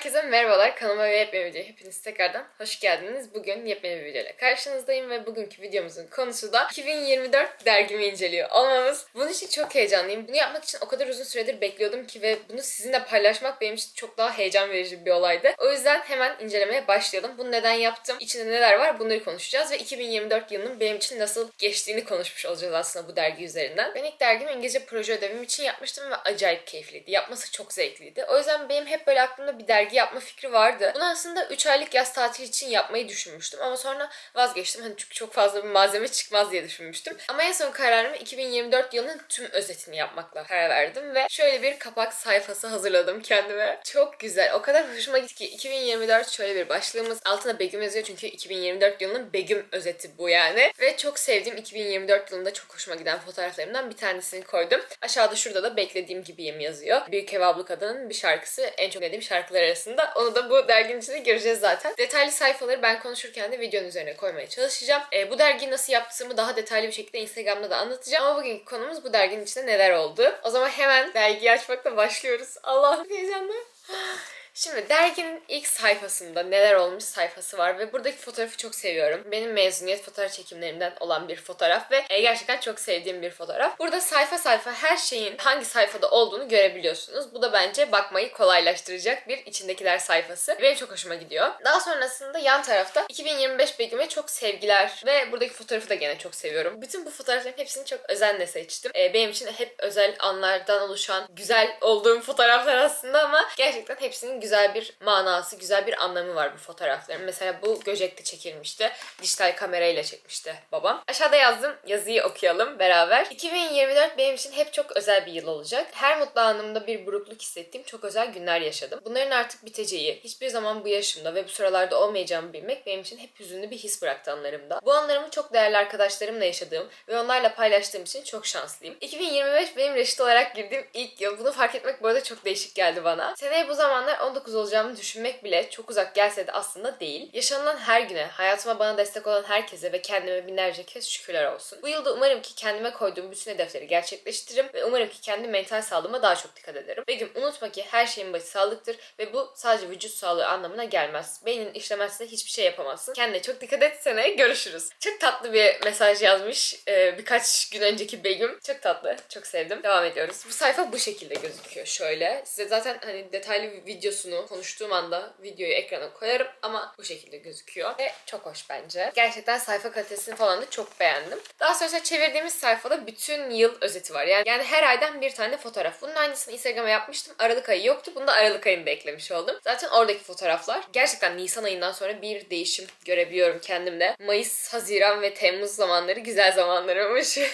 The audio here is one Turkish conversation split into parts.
Herkese merhabalar. Kanalıma ve yepyeni videoya hepiniz tekrardan hoş geldiniz. Bugün yepyeni bir videoyla karşınızdayım ve bugünkü videomuzun konusu da 2024 dergimi inceliyor olmamız. Bunun için çok heyecanlıyım. Bunu yapmak için o kadar uzun süredir bekliyordum ki ve bunu sizinle paylaşmak benim için çok daha heyecan verici bir olaydı. O yüzden hemen incelemeye başlayalım. Bunu neden yaptım, içinde neler var bunları konuşacağız ve 2024 yılının benim için nasıl geçtiğini konuşmuş olacağız aslında bu dergi üzerinden. Ben ilk dergimi İngilizce proje ödevim için yapmıştım ve acayip keyifliydi. Yapması çok zevkliydi. O yüzden benim hep böyle aklımda bir dergi yapma fikri vardı. Bunu aslında 3 aylık yaz tatili için yapmayı düşünmüştüm ama sonra vazgeçtim. Hani çünkü çok fazla bir malzeme çıkmaz diye düşünmüştüm. Ama en son kararımı 2024 yılının tüm özetini yapmakla karar verdim ve şöyle bir kapak sayfası hazırladım kendime. Çok güzel. O kadar hoşuma gitti ki 2024 şöyle bir başlığımız. Altına Begüm yazıyor çünkü 2024 yılının Begüm özeti bu yani. Ve çok sevdiğim 2024 yılında çok hoşuma giden fotoğraflarımdan bir tanesini koydum. Aşağıda şurada da beklediğim gibiyim yazıyor. Büyük Ev Kadın'ın bir şarkısı en çok dinlediğim şarkılar arasında. Onu da bu derginin içinde göreceğiz zaten. Detaylı sayfaları ben konuşurken de videonun üzerine koymaya çalışacağım. Ee, bu dergiyi nasıl yaptığımı daha detaylı bir şekilde Instagram'da da anlatacağım. Ama bugünkü konumuz bu derginin içinde neler oldu. O zaman hemen dergiyi açmakla başlıyoruz. Allah'ım heyecanlı. Şimdi derginin ilk sayfasında neler olmuş sayfası var ve buradaki fotoğrafı çok seviyorum. Benim mezuniyet fotoğraf çekimlerimden olan bir fotoğraf ve e, gerçekten çok sevdiğim bir fotoğraf. Burada sayfa sayfa her şeyin hangi sayfada olduğunu görebiliyorsunuz. Bu da bence bakmayı kolaylaştıracak bir içindekiler sayfası. Benim çok hoşuma gidiyor. Daha sonrasında yan tarafta 2025 Begüm'e çok sevgiler ve buradaki fotoğrafı da gene çok seviyorum. Bütün bu fotoğrafların hepsini çok özenle seçtim. E, benim için hep özel anlardan oluşan güzel olduğum fotoğraflar aslında ama gerçekten hepsinin güzel bir manası, güzel bir anlamı var bu fotoğrafların. Mesela bu Göcek'te çekilmişti. Dijital kamerayla çekmişti babam. Aşağıda yazdım. Yazıyı okuyalım beraber. 2024 benim için hep çok özel bir yıl olacak. Her mutlu anımda bir burukluk hissettiğim çok özel günler yaşadım. Bunların artık biteceği, hiçbir zaman bu yaşımda ve bu sıralarda olmayacağımı bilmek benim için hep hüzünlü bir his bıraktı anlarımda. Bu anlarımı çok değerli arkadaşlarımla yaşadığım ve onlarla paylaştığım için çok şanslıyım. 2025 benim reşit olarak girdiğim ilk yıl. Bunu fark etmek bu arada çok değişik geldi bana. Seneye bu zamanlar 19 olacağımı düşünmek bile çok uzak gelse de aslında değil. Yaşanılan her güne, hayatıma bana destek olan herkese ve kendime binlerce kez şükürler olsun. Bu yılda umarım ki kendime koyduğum bütün hedefleri gerçekleştiririm ve umarım ki kendi mental sağlığıma daha çok dikkat ederim. Begüm unutma ki her şeyin başı sağlıktır ve bu sadece vücut sağlığı anlamına gelmez. Beynin işlemezse hiçbir şey yapamazsın. Kendine çok dikkat et. Seneye görüşürüz. Çok tatlı bir mesaj yazmış ee, birkaç gün önceki Begüm. Çok tatlı. Çok sevdim. Devam ediyoruz. Bu sayfa bu şekilde gözüküyor. Şöyle. Size zaten hani detaylı bir videosunu konuştuğum anda videoyu ekrana koyarım ama bu şekilde gözüküyor ve çok hoş bence. Gerçekten sayfa kalitesini falan da çok beğendim. Daha sonra çevirdiğimiz sayfada bütün yıl özeti var. Yani, yani her aydan bir tane fotoğraf. Bunun aynısını Instagram'a yapmıştım. Aralık ayı yoktu. Bunu da Aralık ayında eklemiş oldum. Zaten oradaki fotoğraflar gerçekten Nisan ayından sonra bir değişim görebiliyorum kendimde. Mayıs, Haziran ve Temmuz zamanları güzel zamanlarımış.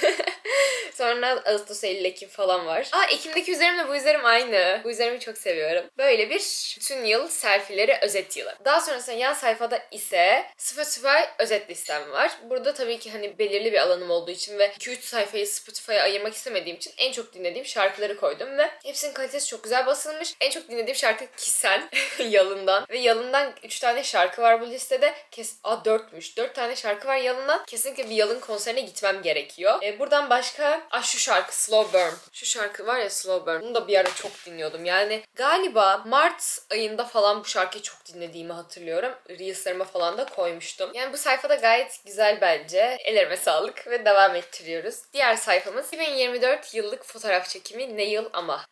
Sonra Ağustos, Eylül, Ekim falan var. Aa Ekim'deki üzerimle bu üzerim aynı. Bu üzerimi çok seviyorum. Böyle bir bütün yıl selfie'leri özet yılı. Daha sonrasında yan sayfada ise Spotify özet listem var. Burada tabii ki hani belirli bir alanım olduğu için ve 2-3 sayfayı Spotify'a ayırmak istemediğim için en çok dinlediğim şarkıları koydum ve hepsinin kalitesi çok güzel basılmış. En çok dinlediğim şarkı Kisen Yalın'dan ve Yalın'dan 3 tane şarkı var bu listede. Kes Aa 4'müş. 4 tane şarkı var Yalın'dan. Kesinlikle bir Yalın konserine gitmem gerekiyor. E, buradan başka Ah şu şarkı Slow Burn. Şu şarkı var ya Slow Burn. Bunu da bir ara çok dinliyordum. Yani galiba Mart ayında falan bu şarkıyı çok dinlediğimi hatırlıyorum. Reels'larıma falan da koymuştum. Yani bu sayfada gayet güzel bence. Ellerime sağlık ve devam ettiriyoruz. Diğer sayfamız 2024 yıllık fotoğraf çekimi ne yıl ama.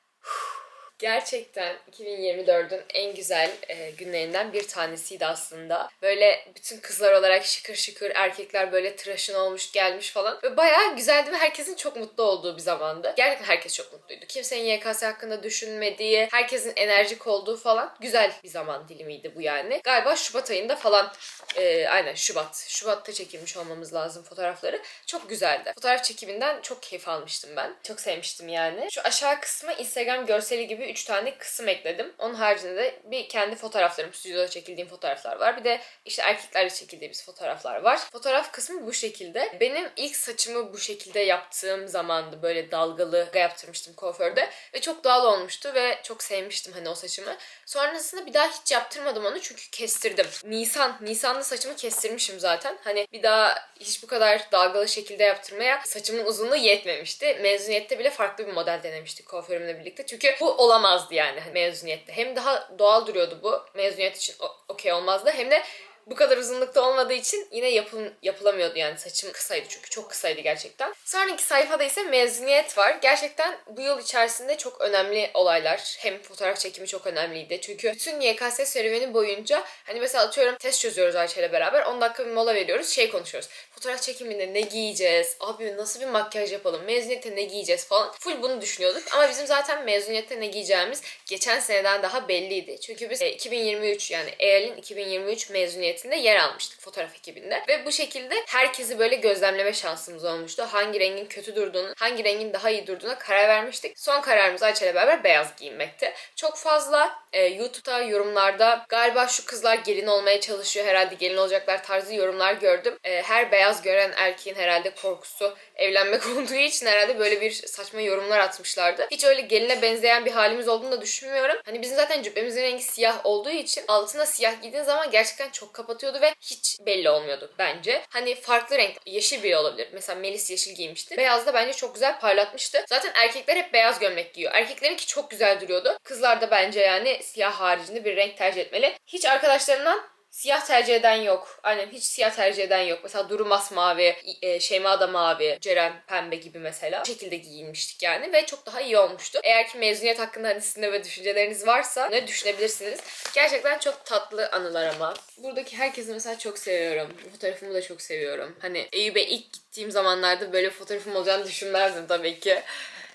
Gerçekten 2024'ün en güzel e, günlerinden bir tanesiydi aslında. Böyle bütün kızlar olarak şıkır şıkır, erkekler böyle tıraşın olmuş gelmiş falan. Ve bayağı güzeldi ve herkesin çok mutlu olduğu bir zamandı. Gerçekten herkes çok mutluydu. Kimsenin YKS hakkında düşünmediği, herkesin enerjik olduğu falan güzel bir zaman dilimiydi bu yani. Galiba Şubat ayında falan, e, aynen Şubat. Şubat'ta çekilmiş olmamız lazım fotoğrafları. Çok güzeldi. Fotoğraf çekiminden çok keyif almıştım ben. Çok sevmiştim yani. Şu aşağı kısmı Instagram görseli gibi 3 tane kısım ekledim. Onun haricinde de bir kendi fotoğraflarım, stüdyoda çekildiğim fotoğraflar var. Bir de işte erkeklerle çekildiğimiz fotoğraflar var. Fotoğraf kısmı bu şekilde. Benim ilk saçımı bu şekilde yaptığım zamandı. Böyle dalgalı yaptırmıştım kuaförde. Ve çok doğal olmuştu ve çok sevmiştim hani o saçımı. Sonrasında bir daha hiç yaptırmadım onu çünkü kestirdim. Nisan, Nisan'da saçımı kestirmişim zaten. Hani bir daha hiç bu kadar dalgalı şekilde yaptırmaya saçımın uzunluğu yetmemişti. Mezuniyette bile farklı bir model denemiştik kuaförümle birlikte. Çünkü bu olay olamazdı yani mezuniyette. Hem daha doğal duruyordu bu. Mezuniyet için okey olmazdı. Hem de bu kadar uzunlukta olmadığı için yine yapıl yapılamıyordu yani saçım kısaydı çünkü çok kısaydı gerçekten. Sonraki sayfada ise mezuniyet var. Gerçekten bu yıl içerisinde çok önemli olaylar. Hem fotoğraf çekimi çok önemliydi. Çünkü bütün YKS serüveni boyunca hani mesela atıyorum test çözüyoruz Ayça beraber 10 dakika bir mola veriyoruz. Şey konuşuyoruz. Fotoğraf çekiminde ne giyeceğiz? Abi nasıl bir makyaj yapalım? Mezuniyette ne giyeceğiz falan. Full bunu düşünüyorduk. Ama bizim zaten mezuniyette ne giyeceğimiz geçen seneden daha belliydi. Çünkü biz e, 2023 yani EYL'in 2023 mezuniyetinde yer almıştık fotoğraf ekibinde. Ve bu şekilde herkesi böyle gözlemleme şansımız olmuştu. Hangi rengin kötü durduğunu, hangi rengin daha iyi durduğuna karar vermiştik. Son kararımız Ayça beraber beyaz giyinmekti. Çok fazla e, YouTube'da yorumlarda galiba şu kızlar gelin olmaya çalışıyor herhalde gelin olacaklar tarzı yorumlar gördüm. E, her beyaz gören erkeğin herhalde korkusu evlenmek olduğu için herhalde böyle bir saçma yorumlar atmışlardı. Hiç öyle geline benzeyen bir halimiz olduğunu da düşünmüyorum. Hani bizim zaten cübbemizin rengi siyah olduğu için altına siyah giydiğin zaman gerçekten çok kapatıyordu ve hiç belli olmuyordu bence. Hani farklı renk yeşil bile olabilir. Mesela Melis yeşil giymişti. Beyaz da bence çok güzel parlatmıştı. Zaten erkekler hep beyaz gömlek giyiyor. Erkeklerinki çok güzel duruyordu. Kızlar da bence yani siyah haricinde bir renk tercih etmeli. Hiç arkadaşlarımdan Siyah tercih eden yok. Aynen hiç siyah tercih eden yok. Mesela Duru masmavi, e, Şeyma da mavi, Ceren pembe gibi mesela. Bu şekilde giyinmiştik yani ve çok daha iyi olmuştu. Eğer ki mezuniyet hakkında hani sizin ve düşünceleriniz varsa ne düşünebilirsiniz. Gerçekten çok tatlı anılar ama. Buradaki herkesi mesela çok seviyorum. Fotoğrafımı da çok seviyorum. Hani Eyüp'e ilk gittiğim zamanlarda böyle fotoğrafım olacağını düşünmezdim tabii ki.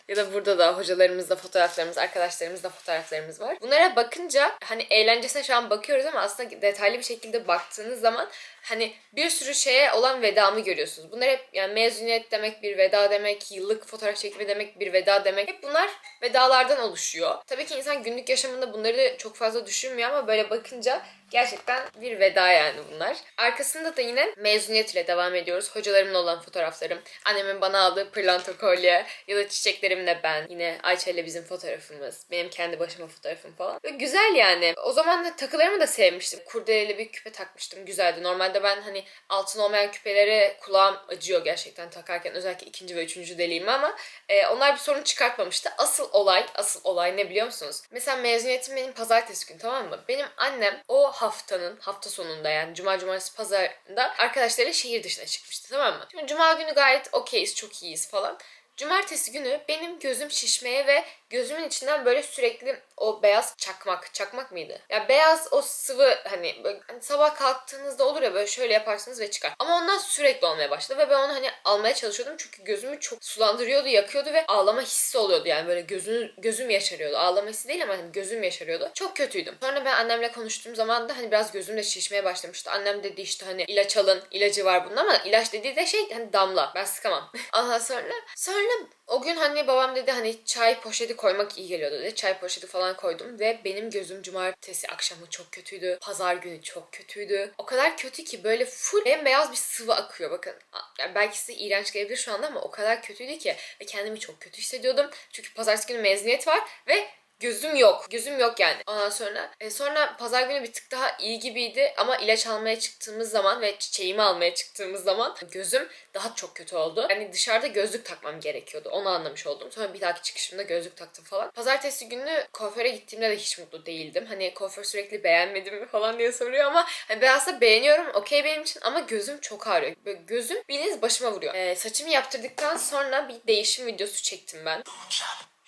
Ya da burada da hocalarımızda fotoğraflarımız, arkadaşlarımızda fotoğraflarımız var. Bunlara bakınca hani eğlencesine şu an bakıyoruz ama aslında detaylı bir şekilde baktığınız zaman hani bir sürü şeye olan vedamı görüyorsunuz. Bunlar hep yani mezuniyet demek bir veda demek, yıllık fotoğraf çekimi demek bir veda demek. Hep bunlar vedalardan oluşuyor. Tabii ki insan günlük yaşamında bunları çok fazla düşünmüyor ama böyle bakınca gerçekten bir veda yani bunlar. Arkasında da yine mezuniyet ile devam ediyoruz. Hocalarımla olan fotoğraflarım, annemin bana aldığı pırlanta kolye ya da çiçeklerimle ben. Yine Ayça ile bizim fotoğrafımız. Benim kendi başıma fotoğrafım falan. Ve güzel yani. O zaman da takılarımı da sevmiştim. Kurdeleli bir küpe takmıştım. Güzeldi. Normalde ben hani altın olmayan küpelere kulağım acıyor gerçekten takarken. Özellikle ikinci ve üçüncü deliğimi ama e, onlar bir sorun çıkartmamıştı. Asıl olay, asıl olay ne biliyor musunuz? Mesela mezuniyetim benim pazartesi günü tamam mı? Benim annem o haftanın, hafta sonunda yani cuma cumartesi pazarında arkadaşlarıyla şehir dışına çıkmıştı tamam mı? Şimdi cuma günü gayet okeyiz, çok iyiyiz falan. Cumartesi günü benim gözüm şişmeye ve gözümün içinden böyle sürekli o beyaz çakmak, çakmak mıydı? Ya beyaz o sıvı hani, böyle, hani sabah kalktığınızda olur ya böyle şöyle yaparsınız ve çıkar. Ama ondan sürekli olmaya başladı ve ben onu hani almaya çalışıyordum çünkü gözümü çok sulandırıyordu, yakıyordu ve ağlama hissi oluyordu yani böyle gözüm, gözüm yaşarıyordu. Ağlama hissi değil ama hani gözüm yaşarıyordu. Çok kötüydüm. Sonra ben annemle konuştuğum zaman da hani biraz gözüm de şişmeye başlamıştı. Annem dedi işte hani ilaç alın, ilacı var bunun ama ilaç dediği de şey hani damla. Ben sıkamam. Ondan sonra sonra o gün hani babam dedi hani çay poşeti koymak iyi geliyor dedi. Çay poşeti falan koydum ve benim gözüm cumartesi akşamı çok kötüydü. Pazar günü çok kötüydü. O kadar kötü ki böyle full bembeyaz bir sıvı akıyor bakın. Yani belki size iğrenç gelebilir şu anda ama o kadar kötüydü ki ve kendimi çok kötü hissediyordum. Çünkü pazartesi günü mezuniyet var ve Gözüm yok. Gözüm yok yani. Ondan sonra e, sonra pazar günü bir tık daha iyi gibiydi ama ilaç almaya çıktığımız zaman ve çiçeğimi almaya çıktığımız zaman gözüm daha çok kötü oldu. Yani dışarıda gözlük takmam gerekiyordu. Onu anlamış oldum. Sonra bir dahaki çıkışımda gözlük taktım falan. Pazartesi günü kuaföre gittiğimde de hiç mutlu değildim. Hani kuaför sürekli beğenmedim mi falan diye soruyor ama hani ben aslında beğeniyorum. Okey benim için ama gözüm çok ağrıyor. Böyle gözüm bildiğiniz başıma vuruyor. E, saçımı yaptırdıktan sonra bir değişim videosu çektim ben.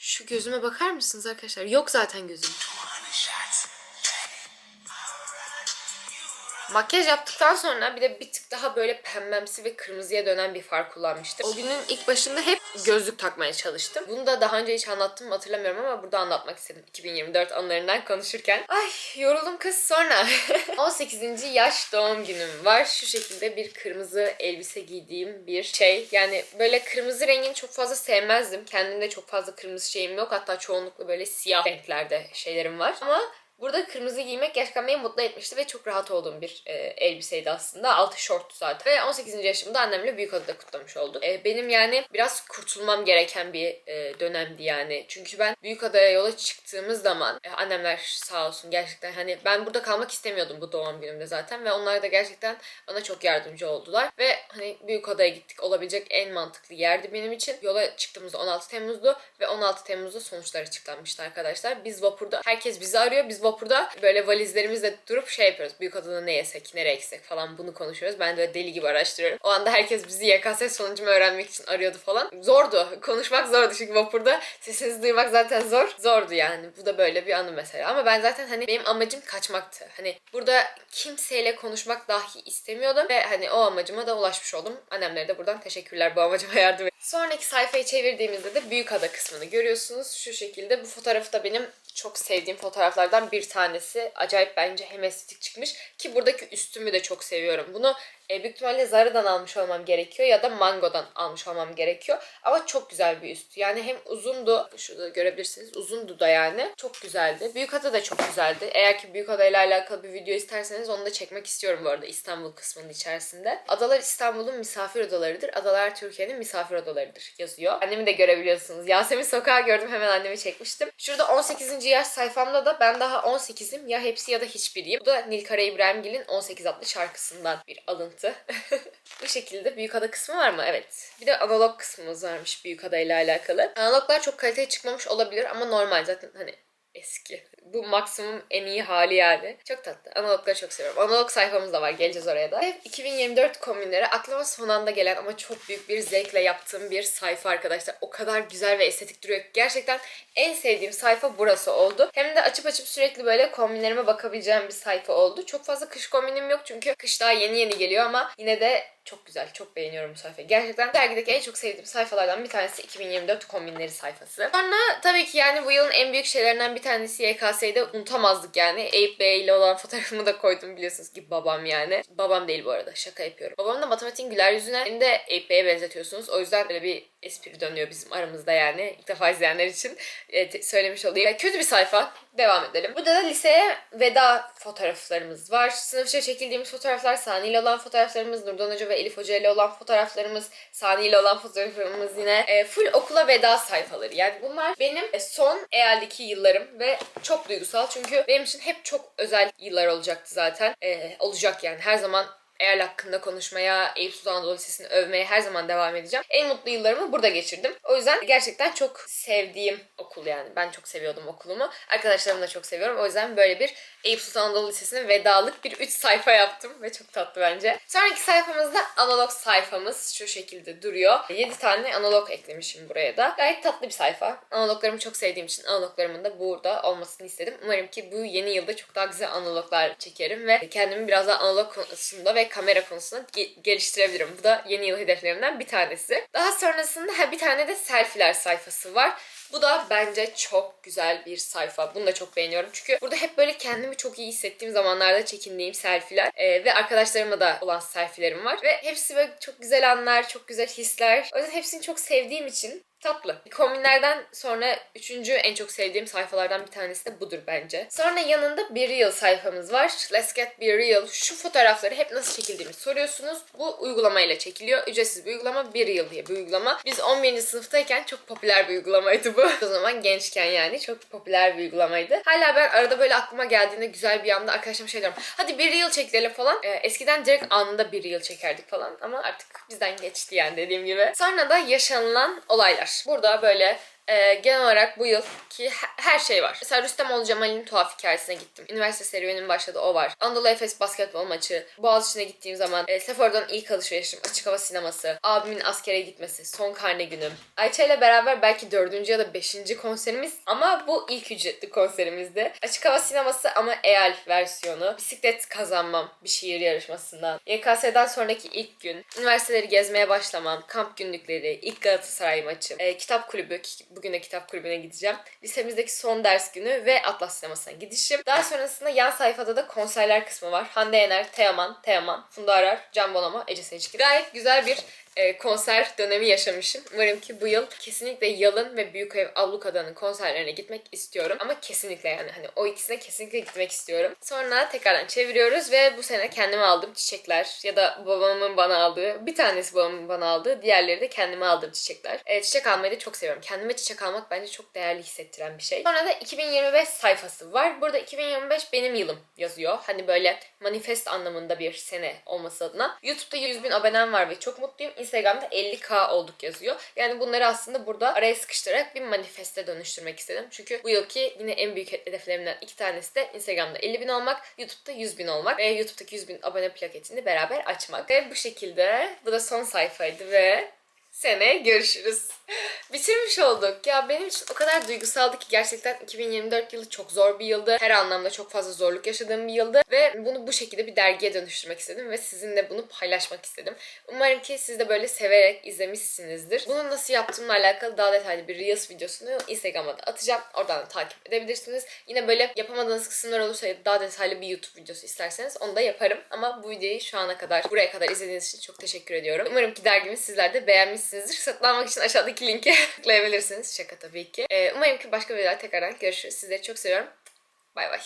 Şu gözüme bakar mısınız arkadaşlar? Yok zaten gözüm. Makyaj yaptıktan sonra bir de bir tık daha böyle pembemsi ve kırmızıya dönen bir far kullanmıştım. O günün ilk başında hep gözlük takmaya çalıştım. Bunu da daha önce hiç anlattım mı hatırlamıyorum ama burada anlatmak istedim 2024 anılarından konuşurken. Ay yoruldum kız sonra. 18. yaş doğum günüm var. Şu şekilde bir kırmızı elbise giydiğim bir şey. Yani böyle kırmızı rengini çok fazla sevmezdim. Kendimde çok fazla kırmızı şeyim yok. Hatta çoğunlukla böyle siyah renklerde şeylerim var. Ama Burada kırmızı giymek gerçekten beni mutlu etmişti ve çok rahat olduğum bir e, elbiseydi aslında. Altı şorttu zaten. Ve 18. yaşımda annemle büyük adada kutlamış olduk. E, benim yani biraz kurtulmam gereken bir e, dönemdi yani. Çünkü ben büyük adaya yola çıktığımız zaman e, annemler sağ olsun gerçekten hani ben burada kalmak istemiyordum bu doğum günümde zaten ve onlar da gerçekten bana çok yardımcı oldular. Ve hani büyük adaya gittik olabilecek en mantıklı yerdi benim için. Yola çıktığımızda 16 Temmuz'du ve 16 Temmuz'da sonuçlar açıklanmıştı arkadaşlar. Biz vapurda herkes bizi arıyor. Biz vapurda böyle valizlerimizle durup şey yapıyoruz. Büyük adada ne yesek, nereye gitsek falan bunu konuşuyoruz. Ben de deli gibi araştırıyorum. O anda herkes bizi YKS sonucumu öğrenmek için arıyordu falan. Zordu. Konuşmak zordu çünkü vapurda sesinizi duymak zaten zor. Zordu yani. Bu da böyle bir anı mesela. Ama ben zaten hani benim amacım kaçmaktı. Hani burada kimseyle konuşmak dahi istemiyordum ve hani o amacıma da ulaşmış oldum. Annemlere de buradan teşekkürler bu amacıma yardım et. Sonraki sayfayı çevirdiğimizde de büyük ada kısmını görüyorsunuz. Şu şekilde bu fotoğrafı da benim çok sevdiğim fotoğraflardan bir tanesi. Acayip bence hem estetik çıkmış ki buradaki üstümü de çok seviyorum. Bunu e, büyük ihtimalle Zara'dan almış olmam gerekiyor ya da Mango'dan almış olmam gerekiyor. Ama çok güzel bir üst. Yani hem uzundu, şurada görebilirsiniz uzundu da yani. Çok güzeldi. Büyük Ada da çok güzeldi. Eğer ki Büyük Ada ile alakalı bir video isterseniz onu da çekmek istiyorum bu arada İstanbul kısmının içerisinde. Adalar İstanbul'un misafir odalarıdır. Adalar Türkiye'nin misafir odalarıdır yazıyor. Annemi de görebiliyorsunuz. Yasemin Sokağı gördüm hemen annemi çekmiştim. Şurada 18. yaş sayfamda da ben daha 18'im ya hepsi ya da hiçbiriyim. Bu da Nilkara İbrahimgil'in 18 adlı şarkısından bir alıntı. Bu şekilde Büyükada kısmı var mı? Evet. Bir de analog kısmımız varmış Büyükada ile alakalı. Analoglar çok kaliteli çıkmamış olabilir ama normal zaten hani eski. Bu maksimum en iyi hali yani. Çok tatlı. Analogları çok seviyorum. Analog sayfamız da var. Geleceğiz oraya da. Ve 2024 kombinleri aklıma son anda gelen ama çok büyük bir zevkle yaptığım bir sayfa arkadaşlar. O kadar güzel ve estetik duruyor. ki. Gerçekten en sevdiğim sayfa burası oldu. Hem de açıp açıp sürekli böyle kombinlerime bakabileceğim bir sayfa oldu. Çok fazla kış kombinim yok çünkü kış daha yeni yeni geliyor ama yine de çok güzel. Çok beğeniyorum bu sayfayı. Gerçekten dergideki en çok sevdiğim sayfalardan bir tanesi 2024 kombinleri sayfası. Sonra tabii ki yani bu yılın en büyük şeylerinden bir tanesi YKS'de unutamazdık yani. Eyüp Bey ile olan fotoğrafımı da koydum biliyorsunuz ki babam yani. Babam değil bu arada şaka yapıyorum. Babam da matematiğin güler yüzüne beni de Eyüp Bey'e benzetiyorsunuz. O yüzden böyle bir espri dönüyor bizim aramızda yani. İlk defa izleyenler için e, te- söylemiş olayım. Kötü bir sayfa. Devam edelim. Burada da liseye veda fotoğraflarımız var. Sınıfça çekildiğimiz fotoğraflar, Sani ile olan fotoğraflarımız, Nurdan Hoca ve Elif Hoca ile olan fotoğraflarımız, Sani ile olan fotoğraflarımız yine e, full okula veda sayfaları. Yani bunlar benim e, son EYL'deki yıllarım ve çok duygusal çünkü benim için hep çok özel yıllar olacaktı zaten. E, olacak yani her zaman Eğer hakkında konuşmaya, Eyüp Sultan Anadolu Lisesi'ni övmeye her zaman devam edeceğim. En mutlu yıllarımı burada geçirdim. O yüzden gerçekten çok sevdiğim okul yani. Ben çok seviyordum okulumu. Arkadaşlarımı da çok seviyorum. O yüzden böyle bir Eyüp Sultan Anadolu Lisesi'ne vedalık bir 3 sayfa yaptım ve çok tatlı bence. Sonraki sayfamızda analog sayfamız şu şekilde duruyor. 7 tane analog eklemişim buraya da. Gayet tatlı bir sayfa. Analoglarımı çok sevdiğim için analoglarımın da burada olmasını istedim. Umarım ki bu yeni yılda çok daha güzel analoglar çekerim ve kendimi biraz daha analog konusunda ve kamera konusunda ge- geliştirebilirim. Bu da yeni yıl hedeflerimden bir tanesi. Daha sonrasında ha, bir tane de selfie'ler sayfası var. Bu da bence çok güzel bir sayfa. Bunu da çok beğeniyorum. Çünkü burada hep böyle kendimi çok iyi hissettiğim zamanlarda çekindiğim selfie'ler e, ve arkadaşlarıma da olan selfie'lerim var. Ve hepsi böyle çok güzel anlar, çok güzel hisler. O yüzden hepsini çok sevdiğim için tatlı. Kombinlerden sonra üçüncü en çok sevdiğim sayfalardan bir tanesi de budur bence. Sonra yanında bir Reel sayfamız var. Let's Get Be Real. Şu fotoğrafları hep nasıl çekildiğini soruyorsunuz. Bu uygulamayla çekiliyor. Ücretsiz bir uygulama. Bir Reel diye bir uygulama. Biz 11. sınıftayken çok popüler bir uygulamaydı bu. o zaman gençken yani çok popüler bir uygulamaydı. Hala ben arada böyle aklıma geldiğinde güzel bir anda arkadaşlarıma şey diyorum. Hadi bir Reel çekelim falan. Ee, eskiden direkt anında bir Reel çekerdik falan. Ama artık bizden geçti yani dediğim gibi. Sonra da yaşanılan olaylar. Burada böyle e, genel olarak bu yıl ki he- her şey var. Mesela Rüstemoğlu Cemal'in tuhaf hikayesine gittim. Üniversite serüvenim başladı o var. Anadolu Efes basketbol maçı. Boğaziçi'ne gittiğim zaman e, Sephora'dan ilk alışverişim. Açık hava sineması. Abimin askere gitmesi. Son karne günüm. Ayça ile beraber belki dördüncü ya da beşinci konserimiz. Ama bu ilk ücretli konserimizdi. Açık hava sineması ama EAL versiyonu. Bisiklet kazanmam bir şiir yarışmasından. YKS'den sonraki ilk gün. Üniversiteleri gezmeye başlamam. Kamp günlükleri. ilk Galatasaray maçım. e, kitap kulübü. ki Bugün de kitap kulübüne gideceğim. Lisemizdeki son ders günü ve Atlas sinemasına gidişim. Daha sonrasında yan sayfada da konserler kısmı var. Hande Yener, Teoman, Teoman, Funda Arar, Can Bonomo, Ece Seçkin. Gayet güzel bir konser dönemi yaşamışım. Umarım ki bu yıl kesinlikle Yalın ve Büyükev Ablukada'nın konserlerine gitmek istiyorum. Ama kesinlikle yani hani o ikisine kesinlikle gitmek istiyorum. Sonra tekrardan çeviriyoruz ve bu sene kendime aldığım çiçekler ya da babamın bana aldığı, bir tanesi babamın bana aldığı, diğerleri de kendime aldığım çiçekler. E, çiçek almayı da çok seviyorum. Kendime çiçek almak bence çok değerli hissettiren bir şey. Sonra da 2025 sayfası var. Burada 2025 benim yılım yazıyor. Hani böyle manifest anlamında bir sene olması adına. YouTube'da 100 bin abonem var ve çok mutluyum. Instagram'da 50k olduk yazıyor. Yani bunları aslında burada araya sıkıştırarak bir manifeste dönüştürmek istedim. Çünkü bu yılki yine en büyük hedeflerimden iki tanesi de Instagram'da 50 bin olmak, YouTube'da 100 bin olmak ve YouTube'daki 100 bin abone plaketini beraber açmak. Ve bu şekilde bu da son sayfaydı ve sene görüşürüz. Bitirmiş olduk. Ya benim için o kadar duygusaldı ki gerçekten 2024 yılı çok zor bir yıldı. Her anlamda çok fazla zorluk yaşadığım bir yıldı. Ve bunu bu şekilde bir dergiye dönüştürmek istedim ve sizinle bunu paylaşmak istedim. Umarım ki siz de böyle severek izlemişsinizdir. Bunu nasıl yaptığımla alakalı daha detaylı bir Reels videosunu Instagram'a da atacağım. Oradan da takip edebilirsiniz. Yine böyle yapamadığınız kısımlar olursa daha detaylı bir YouTube videosu isterseniz onu da yaparım. Ama bu videoyu şu ana kadar, buraya kadar izlediğiniz için çok teşekkür ediyorum. Umarım ki dergimi sizler de beğenmişsinizdir. Satın için aşağıdaki linke tıklayabilirsiniz. Şaka tabii ki. Ee, umarım ki başka videolar tekrardan görüşürüz. Sizleri çok seviyorum. Bay bay.